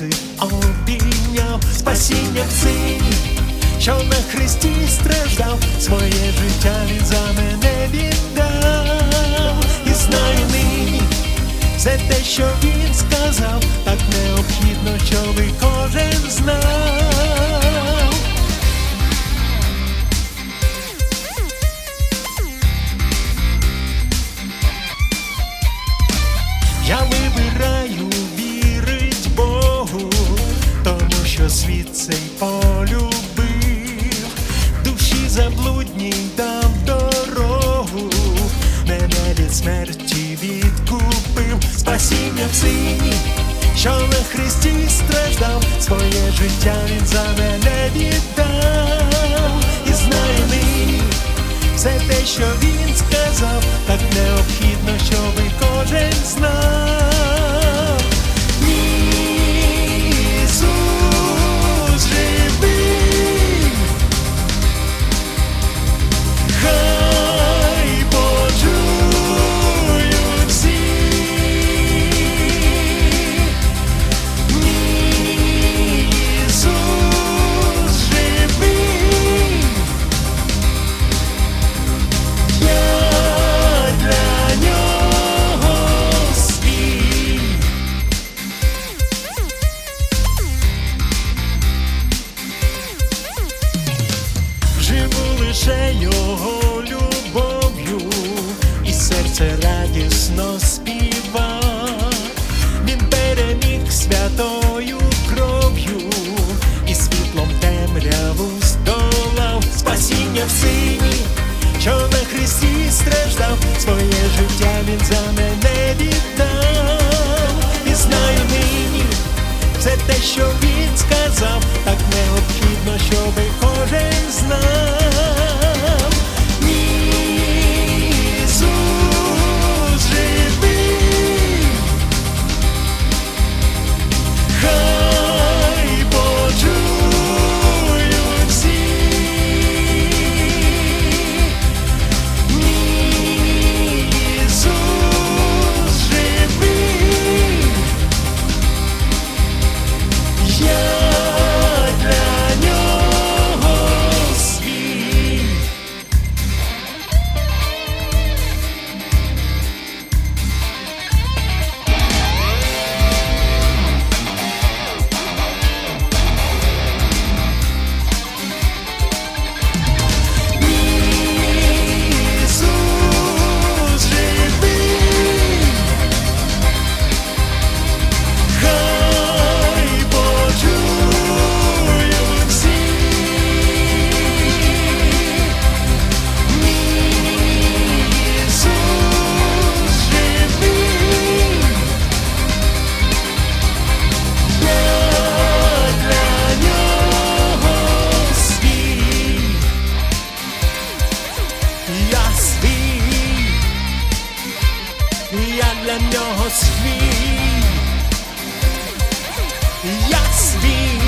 ти обійняв спасіння цим, що на Христі страждав своє. цей полюбив, душі заблудній дав дорогу, мене від смерті відкупив, спасіння в сині, що на Христі страждав, своє життя він завел. лише його любов'ю, і серце радісно співа, він переміг святою кров'ю, і світлом темряву здолав спасіння в сині, що на Христі страждав, своє життя він за. Yeah. я для нього свій, я свій.